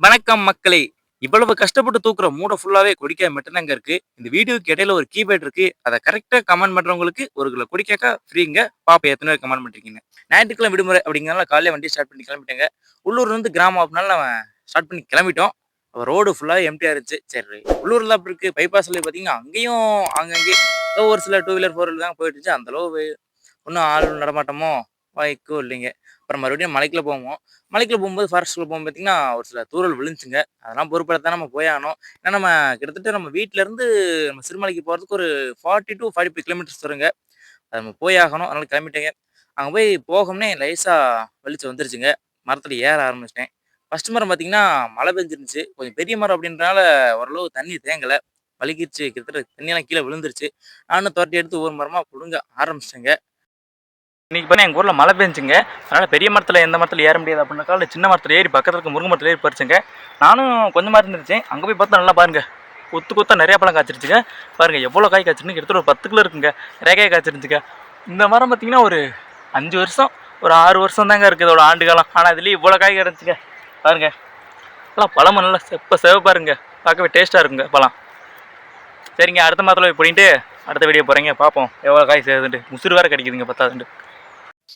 வணக்கம் மக்களே. இவ்வளவு கஷ்டப்பட்டு தூக்குற மூடை ஃபுல்லாவே கொடிக்காய் மட்டும்தாங்க இருக்கு. இந்த வீடியோக்கு இடையில ஒரு கீபேட் இருக்கு. அதை கரெக்டா கமெண்ட் பண்றவங்களுக்கு ஒரு கிலோ கொடிக்காக்கா ஃப்ரீங்க பாப்பா எத்தனை பேர் கமெண்ட் பண்றீங்க ஞாயிற்றுக்கிழமை விடுமுறை அப்படிங்கிறனால காலையில வண்டி ஸ்டார்ட் பண்ணி கிளம்பிட்டேங்க. உள்ளூர்ல இருந்து கிராமம் அப்படினால நம்ம ஸ்டார்ட் பண்ணி கிளம்பிட்டோம். ரோடு ஃபுல்லாக எம்டியாக இருந்துச்சு சரி உள்ளூரில் அப்படி இருக்கு? பைபாஸில் பார்த்தீங்கன்னா அங்கேயும் அங்கங்கே ஏதோ ஒரு சில டூ வீலர் ஃபோர் வீலர் தான் போயிட்டு அந்தளவு அந்த அளவு ஒன்றும் ஆள் நடமாட்டமோ? வாய்க்கும் இல்லைங்க. அப்புறம் மறுபடியும் மலைக்குள்ள போவோம். மலைக்குள்ள போகும்போது ஃபாரஸ்ட்டில் போகும்போது பார்த்தீங்கன்னா ஒரு சில தூரல் விழுந்துச்சுங்க. அதெல்லாம் பொறுப்பெடுத்தா நம்ம போய் ஆகணும். ஏன்னா நம்ம கிட்டத்தட்ட நம்ம வீட்டிலேருந்து இருந்து நம்ம சிறுமலைக்கு போகிறதுக்கு ஒரு forty to forty five kilometres வருங்க. அது நம்ம போய் ஆகணும். அதனால் கிளம்பிட்டேங்க. அங்கே போய் போகணும்னே லைஸாக வெளிச்சம் வந்துருச்சுங்க. மரத்தில் ஏற ஆரம்பிச்சிட்டேன். ஃபர்ஸ்ட் மரம் பார்த்தீங்கன்னா மழை பெஞ்சிருந்துச்சு. கொஞ்சம் பெரிய மரம் அப்படின்றனால ஓரளவு தண்ணி தேங்கலை. வலிக்கிருச்சு கிட்டத்தட்ட தண்ணியெல்லாம் கீழே விழுந்துருச்சு. நானும் துரட்டி எடுத்து ஒவ்வொரு மரமாக பிடுங்க ஆரம்பிச்சிட்டேங்க. இன்றைக்கி பண்ணி எங்கள் ஊரில் மழை பெஞ்சுங்க. அதனால் பெரிய மரத்தில் எந்த மரத்தில் ஏற முடியாது அப்படின்னாக்கா சின்ன மரத்தில் ஏறி பக்கத்தில் இருக்க முருங்கை மரத்தில் ஏறி பறிச்சுங்க. நானும் கொஞ்சமாக இருந்துருச்சு. அங்கே போய் பார்த்தா நல்லா பாருங்கள் கொத்து கொத்தா நிறையா பழம் காய்ச்சிருச்சுங்க. பாருங்க எவ்வளோ காய் காய்ச்சிருந்து கிட்டத்தட்ட ஒரு பத்து கிலோ இருக்குங்க. நிறைய காய் காய்ச்சிருந்துச்சுங்க. இந்த மரம் பார்த்தீங்கன்னா ஒரு அஞ்சு வருஷம் ஒரு ஆறு வருஷம் தாங்க இருக்குது இதோட ஆண்டு காலம். ஆனால் இதுலேயும் இவ்வளோ காய் கிடச்சிங்க பாருங்க. நல்லா பழமும் நல்லா செப்ப செவ பாருங்க பார்க்கவே டேஸ்ட்டாக இருக்குங்க பழம். சரிங்க அடுத்த மரத்தில் போய் பிடிங்கிட்டு அடுத்த வீடியோ போகிறீங்க பார்ப்போம் எவ்வளோ காய் சேருதுண்டு முசிறு வேறு கிடைக்குதுங்க பத்தாதுண்டு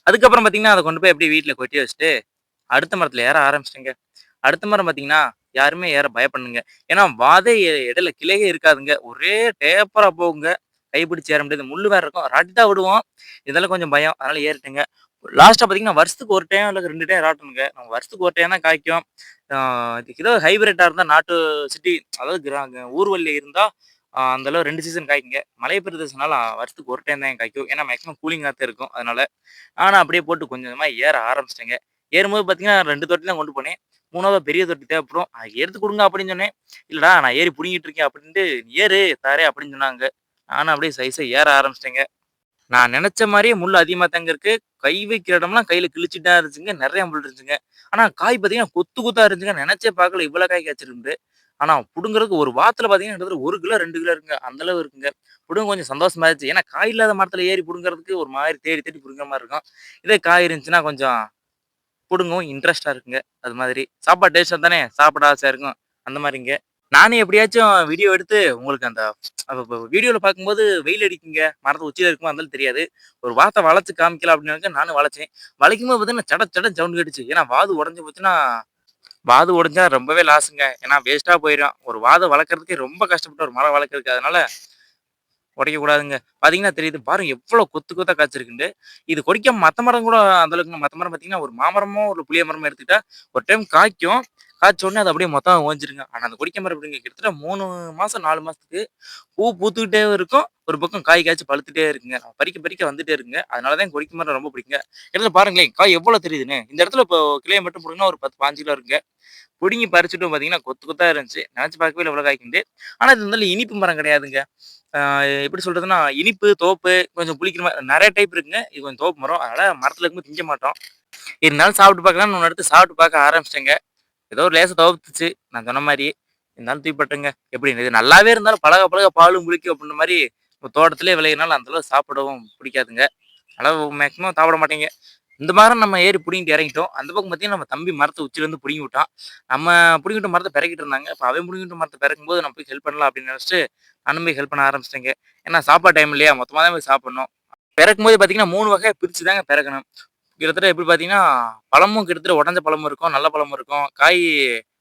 அதுக்கப்புறம் பார்த்தீங்கன்னா அதை கொண்டு போய் எப்படி வீட்டில் கொட்டி வச்சுட்டு அடுத்த மரத்தில் ஏற ஆரம்பிச்சிட்டேங்க. அடுத்த மரம் பார்த்தீங்கன்னா யாருமே ஏற பயப்படுங்க ஏன்னா வாதை இடையில கிளையே இருக்காதுங்க. ஒரே டேப்பராக போகுங்க. கைப்பிடிச்சு ஏற முடியாது. முள்ளு வேற இருக்கும். ராட்டி விடுவோம். இதெல்லாம் கொஞ்சம் பயம். அதனால ஏறிட்டுங்க. லாஸ்ட்டாக பார்த்தீங்கன்னா வருஷத்துக்கு ஒரு டைம் இல்லை ரெண்டு டைம் ராட்டணுங்க நம்ம வருஷத்துக்கு ஒரு டைம் தான் காய்க்கும். இதுக்கு ஏதோ ஹைபிரிட்டாக இருந்தால் நாட்டு சிட்டி அதாவது கிரா- ஊர்வல்லி இருந்தால் அந்த அளவு ரெண்டு சீசன் காய்க்குங்க. மலை பிரதேசனால வருஷத்துக்கு ஒரு டைம் தான் காய்க்கும். ஏன்னா மேக்ஸிமம் கூலிங்காக தான் இருக்கும் அதனால. ஆனால் அப்படியே போட்டு கொஞ்சமாக ஏற ஆரம்பிச்சிட்டேங்க. ஏறும்போது பார்த்தீங்கன்னா ரெண்டு தொட்டி தான் கொண்டு போனேன். மூணாவது பெரிய தொட்டி தேவைப்படும் அது எடுத்து கொடுங்க அப்படின்னு சொன்னேன். இல்லடா நான் ஏறி பிடிங்கிட்டு இருக்கேன் அப்படின்ட்டு ஏறு தாரே அப்படின்னு சொன்னாங்க. நானும் அப்படியே சைஸை ஏற ஆரம்பிச்சிட்டேங்க. நான் நினைச்ச மாதிரியே முள் அதிகமாக தாங்க இருக்கு. கை வைக்கிற இடம்லாம் கையில தான் இருந்துச்சுங்க. நிறைய முள் இருந்துச்சுங்க. ஆனால் காய் பார்த்தீங்கன்னா கொத்து கொத்தா இருந்துச்சுங்க. நினைச்சே பார்க்கல. இவ்வளோ காய் காய்ச்சிருந்து ஆனால் பிடுங்குறதுக்கு ஒரு வாரத்தில் பார்த்தீங்கன்னா கிட்டத்தட்ட ஒரு கிலோ ரெண்டு கிலோ இருக்குங்க. அந்த அளவு இருக்குங்க. பிடுங்க கொஞ்சம் சந்தோஷமா இருந்துச்சு. ஏன்னா காய் இல்லாத மரத்தில் ஏறி புடுங்குறதுக்கு ஒரு மாதிரி தேடி தேடி பிடுங்குற மாதிரி இருக்கும். இதே காய் இருந்துச்சுன்னா கொஞ்சம் பிடுங்கவும் இன்ட்ரெஸ்டாக இருக்குங்க. அது மாதிரி. சாப்பாடு டேஸ்ட்டாக தானே சாப்பிட ஆசையாக இருக்கும். அந்த மாதிரிங்க. நானே எப்படியாச்சும் வீடியோ எடுத்து உங்களுக்கு அந்த வீடியோவில் பார்க்கும்போது வெயில் அடிக்குங்க. மரத்து உச்சியில் இருக்குமோ அந்தாலும் தெரியாது. ஒரு வார்த்தை வளைச்சு காமிக்கலாம் அப்படின்னு நானும் வளைச்சேன். வளைக்கும் போது பார்த்தீங்கன்னா சட சட சவுண்ட் கேட்டுச்சு. ஏன்னா வாது உடஞ்சி போச்சுன்னா வாது உடைஞ்சா ரொம்பவே லாஸுங்க ஏன்னா வேஸ்ட்டாக போயிடும் ஒரு வாதை வளர்க்குறதுக்கே ரொம்ப கஷ்டப்பட்டு ஒரு மரம் வளர்க்குறதுக்கு அதனால உடைக்க கூடாதுங்க. பாத்தீங்கன்னா தெரியுது. பாருங்க எவ்வளவு கொத்து கொத்தாக காய்ச்சிருக்குண்டு. இது கொடிக்க மத்த மரம் கூட அந்தளவுக்கு மற்ற மத்த மரம் பாத்தீங்கன்னா ஒரு மாமரமோ ஒரு புளிய மரமோ எடுத்துக்கிட்டா ஒரு டைம் காய்க்கும். காய்ச்சோடனே அது அப்படியே மொத்தம் ஓஞ்சிருங்க. ஆனால் அந்த கொடிக்க மரம் எப்படிங்க கிட்டத்தட்ட மூணு மாதம் நாலு மாதத்துக்கு பூ பூத்துக்கிட்டே இருக்கும். ஒரு பக்கம் காய் காய்ச்சி பழுத்துட்டே இருக்குங்க. பறிக்க பறிக்க வந்துட்டே இருக்குங்க. அதனாலதான் கொடிக்க மரம் ரொம்ப பிடிக்குங்க. இடத்துல பாருங்களேன் காய் எவ்வளோ தெரியுதுன்னு. இந்த இடத்துல இப்போ கிளையை மட்டும் பிடிங்கன்னா ஒரு பத்து பாஞ்சு கிலோ இருக்குங்க. பிடுங்கி பறிச்சுட்டு பார்த்தீங்கன்னா கொத்து கொத்தாக இருந்துச்சு. நினச்சி பார்க்கவே இல்லை இவ்வளவு காய்க்குண்டு ஆனால் இது இருந்தாலும் இனிப்பு மரம் கிடையாதுங்க. எப்படி சொல்றதுன்னா இனிப்பு தோப்பு கொஞ்சம் புளிக்கிற மாதிரி நிறைய டைப் இருக்குங்க. இது கொஞ்சம் தோப்பு மரம். அதனால் மரத்தில் இருக்கும்போது திங்க மாட்டோம். இருந்தாலும் சாப்பிட்டு பார்க்கலாம்னு ஒன்று எடுத்து சாப்பிட்டு பார்க்க ஆரம்பிச்சிட்டேங்க. ஏதோ ஒரு லேசா தவிர்த்துச்சு நான் சொன்ன மாதிரி இருந்தாலும் தூக்கிப்பட்டுங்க எப்படி? இது நல்லாவே இருந்தாலும் பழக பழக பாலும் குளிக்கும் அப்படின்ற மாதிரி இப்போ தோட்டத்திலே விளையினாலும் அந்தளவுக்கு சாப்பிடவும் பிடிக்காதுங்க. அளவு மேக்ஸிமம் சாப்பிட மாட்டேங்க. இந்த மாதிரி நம்ம ஏறி பிடிங்கிட்டு இறங்கிட்டோம். அந்த பக்கம் பார்த்தீங்கன்னா நம்ம தம்பி மரத்தை உச்சிலேருந்து பிடிங்கி விட்டான். நம்ம பிடிங்கிட்ட மரத்தை பிறக்கிட்டு இருந்தாங்க. இப்போ அவன் பிடிங்கிட்ட மரத்தை பிறக்கும் போது நம்ம போய் ஹெல்ப் பண்ணலாம் அப்படின்னு நினச்சிட்டு நானும் போய் ஹெல்ப் பண்ண ஆரம்பிச்சிட்டேங்க. ஏன்னா சாப்பாடு டைம் இல்லையா? மொத்தமாக தான் போய் சாப்பிட்ணும். பிறக்கும் போது பார்த்தீங்கன்னா மூணு வகையை பிரித்து தாங்க பிறக்கணும் கிட்டத்தட்ட எப்படி பார்த்தீங்கன்னா பழமும் கிட்டத்தட்ட உடஞ்ச பழமும் இருக்கும் நல்ல பழமும் இருக்கும். காய்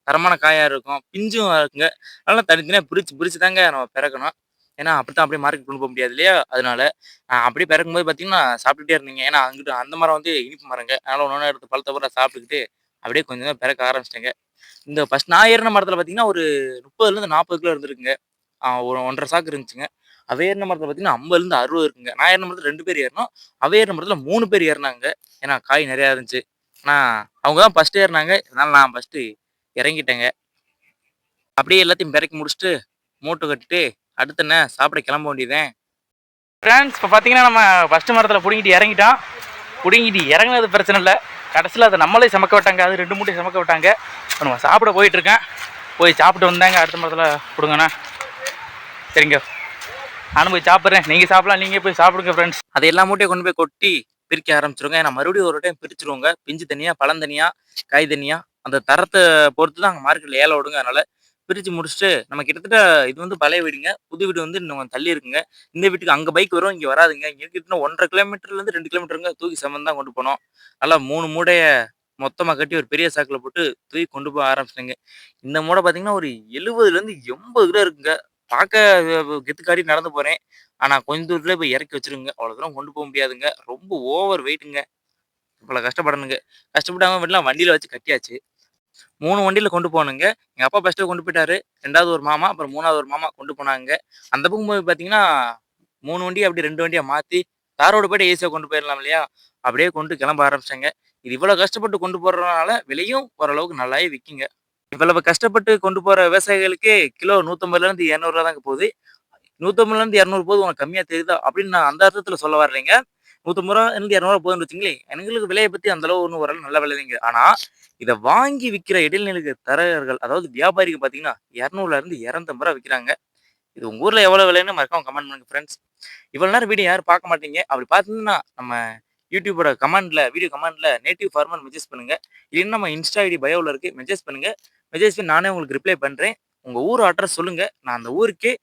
தரமான காயாக இருக்கும். பிஞ்சும் இருக்குங்க. அதனால தனித்தனியாக பிரித்து பிரித்து தாங்க நம்ம பிறக்கணும். ஏன்னா அப்படி தான் அப்படியே மார்க்கெட் கொண்டு போக முடியாது இல்லையா? அதனால நான் அப்படியே பிறக்கும்போது பார்த்தீங்கன்னா சாப்பிட்டுட்டே இருந்தீங்க. ஏன்னா அங்கிட்டு அந்த மரம் வந்து இனிப்பு மரங்க. அதனால ஒன்று எடுத்து பழத்தை பூரா சாப்பிட்டுக்கிட்டு அப்படியே கொஞ்சம் பிறக்க ஆரம்பிச்சிட்டேங்க. இந்த ஃபர்ஸ்ட் நான் ஏறின மரத்தில் பார்த்தீங்கன்னா ஒரு முப்பதுலேருந்து நாற்பது கிலோ இருந்திருக்குங்க. ஒரு ஒன்றரை சாக்கு இருந்துச்சுங்க. அவேர் மரத்தில் பார்த்தீங்கன்னா ஐம்பதுலேருந்து அறுபது இருக்குங்க. நான் ஏறின மரத்தில் ரெண்டு பேர் ஏறினோம். அவேர் மரத்தில் மூணு பேர் ஏறினாங்க. ஏன்னா காய் நிறையா இருந்துச்சு. ஆனால் அவங்க தான் ஃபஸ்ட்டு ஏறினாங்க. அதனால நான் ஃபஸ்ட்டு இறங்கிட்டேங்க. அப்படியே எல்லாத்தையும் பிறக்கி முடிச்சுட்டு மூட்டை கட்டிட்டு அடுத்த என்ன? சாப்பிட கிளம்ப வேண்டியதேன் ஃப்ரெண்ட்ஸ் இப்போ பார்த்தீங்கன்னா நம்ம ஃபஸ்ட்டு மரத்தில் பிடுங்கிட்டு இறங்கிட்டோம். பிடுங்கிட்டு இறங்கினது பிரச்சனை இல்லை. கடைசியில் அதை நம்மளே சமைக்க விட்டாங்க. அது ரெண்டு மூட்டையும் சமைக்க விட்டாங்க. இப்போ நம்ம சாப்பிட போயிட்டுருக்கேன் போய் சாப்பிட்டு வந்தாங்க. அடுத்த மரத்தில் கொடுங்கண்ணா சரிங்க. நானும் போய் சாப்பிட்றேன். நீங்கள் சாப்பிடலாம் நீங்கள் போய் சாப்பிடுங்க ஃப்ரெண்ட்ஸ் அதை எல்லா மூட்டையும் கொண்டு போய் கொட்டி பிரிக்க ஆரம்பிச்சிருங்க ஏன்னா மறுபடியும் ஒரு டைம் பிரிச்சிருவாங்க. பிஞ்சு தனியாக பழம் தனியாக காய் தனியாக அந்த தரத்தை பொறுத்து தான் அங்கே மார்க்கெட்டில் ஏலம் விடுங்க அதனால பிரித்து முடிச்சுட்டு நம்ம கிட்டத்தட்ட இது வந்து பழைய வீடுங்க. புது வீடு வந்து இன்னும் தள்ளி இருக்குங்க. இந்த வீட்டுக்கு அங்கே பைக் வரும் இங்கே வராதுங்க. இங்கே கிட்டத்தட்ட ஒன்றரை கிலோமீட்டர்லேருந்து ரெண்டு கிலோமீட்டருங்க தூக்கி சமந்து தான் கொண்டு போனோம். நல்லா மூணு மூடையை மொத்தமாக கட்டி ஒரு பெரிய சாக்கில் போட்டு தூக்கி கொண்டு போக ஆரம்பிச்சிட்டேங்க. இந்த மூடை பார்த்தீங்கன்னா ஒரு எழுபதுலேருந்து எண்பது கிலோ இருக்குங்க. பார்க்க கெத்துக்காடி நடந்து போகிறேன் ஆனால் கொஞ்ச தூரத்தில் போய் இறக்கி வச்சிருங்க. அவ்வளோ தூரம் கொண்டு போக முடியாதுங்க. ரொம்ப ஓவர் வெயிட்டுங்க இவ்வளோ கஷ்டப்படணுங்க. கஷ்டப்படாம வீட்டுலாம் வண்டியில் வச்சு கட்டியாச்சு. மூணு வண்டியில் கொண்டு போகணுங்க எங்கள் அப்பா ஃபஸ்ட்டு கொண்டு போயிட்டாரு. ரெண்டாவது ஒரு மாமா அப்புறம் மூணாவது ஒரு மாமா கொண்டு போனாங்க. அந்த பக்கம் போய் பார்த்தீங்கன்னா மூணு வண்டி அப்படி ரெண்டு வண்டியை மாற்றி தாரோடு போய்ட்டு ஏசியாக கொண்டு போயிடலாம் இல்லையா? அப்படியே கொண்டு கிளம்ப ஆரம்பிச்சாங்க. இது இவ்வளோ கஷ்டப்பட்டு கொண்டு போகிறதுனால விலையும் ஓரளவுக்கு நல்லாவே விற்கிங்க இவ்வளவு கஷ்டப்பட்டு கொண்டு போகிற விவசாயிகளுக்கு கிலோ நூற்றம்பதுலேருந்து இரநூறுவா தாங்க போகுது. நூற்றம்பதுலேருந்து இரநூறு போது உனக்கு கம்மியாக தெரியுதா? அப்படின்னு நான் அந்த அர்த்தத்தில் சொல்ல வர்றீங்க. நூற்றம்பது ரூபா இருந்து இரநூறுவா போதுன்னு வச்சுங்களேன் எங்களுக்கு விலையை பற்றி அந்த அளவு ஒன்றும் ஓரளவு நல்ல விலைங்க ஆனால் இதை வாங்கி விற்கிற இடைநிலை தரகர்கள் அதாவது வியாபாரிகள் பார்த்தீங்கன்னா இரநூறுல இருந்து இரநூத்தம்பது ரூபா விற்கிறாங்க இது உங்க ஊரில் எவ்வளோ விலைன்னு மறக்காம கமெண்ட் பண்ணுங்க ஃப்ரெண்ட்ஸ் இவ்வளோ நேரம் வீடியோ யாரும் பார்க்க மாட்டீங்க. அப்படி பார்த்தீங்கன்னா நம்ம யூடியூபோட கமெண்ட்ல வீடியோ கமெண்ட்ல நேட்டிவ் ஃபார்மர் மெசேஜ் பண்ணுங்க. இல்லைன்னா நம்ம இன்ஸ்டா ஐடி பயோவில் இருக்கு மெசேஜ் பண்ணுங்க. மெசேஜ் நானே உங்களுக்கு ரிப்ளை பண்ணுறேன் உங்கள் ஊர் அட்ரஸ் சொல்லுங்கள் நான் அந்த ஊருக்கே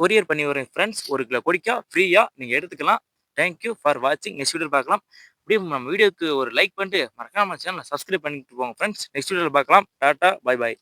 கொரியர் பண்ணி வரேன் ஃப்ரெண்ட்ஸ் ஒரு கிலோ கொடிக்கா ஃப்ரீயாக நீங்கள் எடுத்துக்கலாம். தேங்க்யூ ஃபார் வாட்சிங் நெக்ஸ்ட் வீடியோ பார்க்கலாம். அப்படியே நம்ம வீடியோக்கு ஒரு லைக் பண்ணிட்டு மறக்காம சேனலை சப்ஸ்கிரைப் பண்ணிட்டு போங்க ஃப்ரெண்ட்ஸ் நெக்ஸ்ட் வீடியோவில் பார்க்கலாம். Tata bye bye